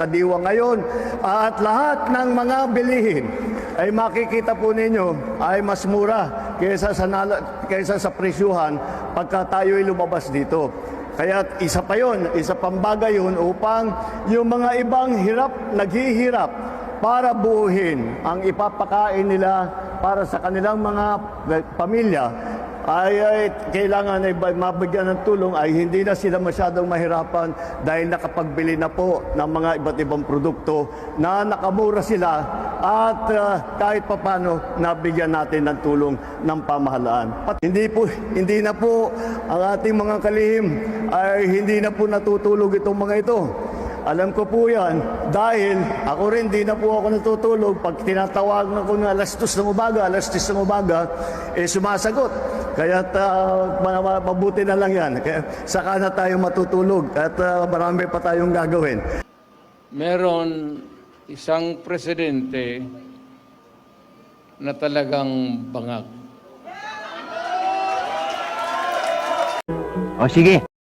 sa diwa ngayon at lahat ng mga bilihin ay makikita po ninyo ay mas mura kaysa sa, nala, kaysa sa presyuhan pagka tayo ay lumabas dito. Kaya isa pa yon, isa pang bagay yun upang yung mga ibang hirap, naghihirap para buuhin ang ipapakain nila para sa kanilang mga pamilya ay, ay kailangan ay mabigyan ng tulong ay hindi na sila masyadong mahirapan dahil nakapagbili na po ng mga iba't ibang produkto na nakamura sila at ah, kahit papano nabigyan natin ng tulong ng pamahalaan. At hindi po hindi na po ang ating mga kalihim ay hindi na po natutulog itong mga ito. Alam ko po yan dahil ako rin di na po ako natutulog pag tinatawag na ko ng alas 2 ng umaga, alas 10 ng umaga, eh sumasagot. Kaya uh, mabuti na lang yan. Kaya saka na tayo matutulog at ah, marami pa tayong gagawin. meron isang presidente na talagang bangag. O sige,